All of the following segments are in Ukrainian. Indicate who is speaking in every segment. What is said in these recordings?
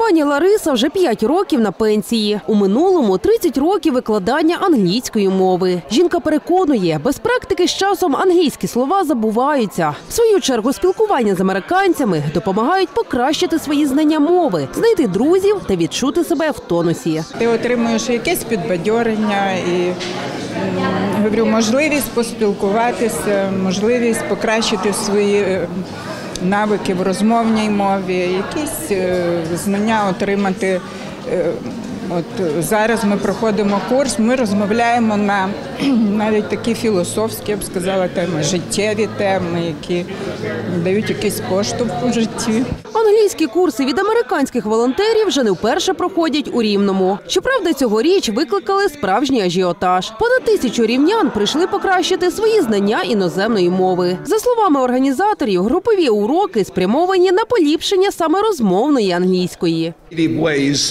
Speaker 1: Пані Лариса вже 5 років на пенсії. У минулому 30 років викладання англійської мови. Жінка переконує, без практики з часом англійські слова забуваються. В свою чергу спілкування з американцями допомагають покращити свої знання мови, знайти друзів та відчути себе в тонусі.
Speaker 2: Ти отримуєш якесь підбадьорення і говорю, можливість поспілкуватися, можливість покращити свої е, навики в розмовній мові, якісь е, знання отримати. От е, зараз ми проходимо курс, ми розмовляємо на навіть такі філософські, я б сказала, теми, життєві теми, які дають якийсь поштовх у житті.
Speaker 1: Англійські курси від американських волонтерів вже не вперше проходять у Рівному. Щоправда, цьогоріч викликали справжній ажіотаж. Понад тисячу рівнян прийшли покращити свої знання іноземної мови. За словами організаторів, групові уроки спрямовані на поліпшення саме розмовної англійської.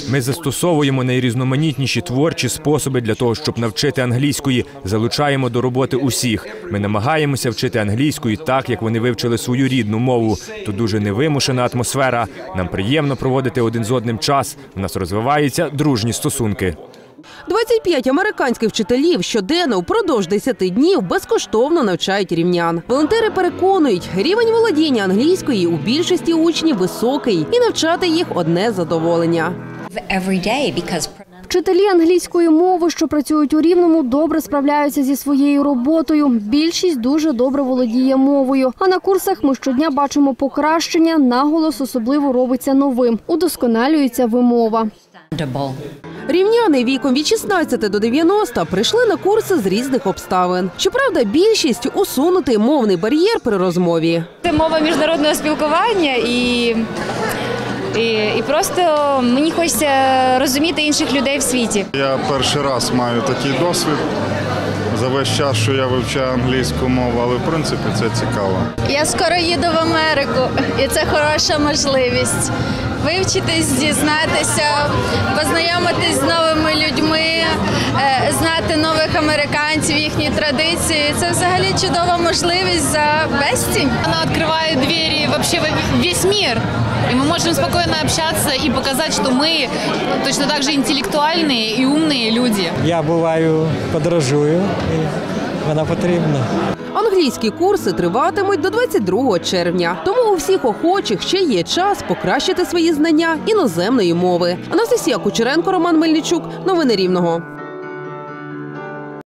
Speaker 3: Ми застосовуємо найрізноманітніші творчі способи для того, щоб навчити англійської. Залучаємо до роботи усіх. Ми намагаємося вчити англійською так, як вони вивчили свою рідну мову. Тут дуже невимушена атмосфера. Нам приємно проводити один з одним час. У нас розвиваються дружні стосунки.
Speaker 1: 25 американських вчителів щоденно впродовж 10 днів безкоштовно навчають рівнян. Волонтери переконують, рівень володіння англійської у більшості учнів високий, і навчати їх одне задоволення.
Speaker 4: Every day
Speaker 5: Вчителі англійської мови, що працюють у Рівному, добре справляються зі своєю роботою. Більшість дуже добре володіє мовою. А на курсах ми щодня бачимо покращення. Наголос особливо робиться новим. Удосконалюється вимова.
Speaker 1: Рівняни віком від 16 до 90 прийшли на курси з різних обставин. Щоправда, більшість усунути мовний бар'єр при розмові.
Speaker 6: Це мова міжнародного спілкування і, і, і просто мені хочеться розуміти інших людей в світі.
Speaker 7: Я перший раз маю такий досвід за весь час, що я вивчаю англійську мову, але в принципі це цікаво.
Speaker 8: Я скоро їду в Америку, і це хороша можливість вивчитись, дізнатися, познайомитись з новими людьми, е, знати нових американців, їхні традиції. Це взагалі чудова можливість за безцінь.
Speaker 9: Она открывает двери вообще во весь мир. И мы можем спокойно общаться и показать, что мы точно так же интеллектуальные и умные люди.
Speaker 10: Я буваю, подорожую, і вона потрібна.
Speaker 1: Англійські курси триватимуть до 22 червня. Тому у всіх охочих ще є час покращити свої знання іноземної мови. Анастасія Кучеренко, Роман Мельничук. Новини Рівного.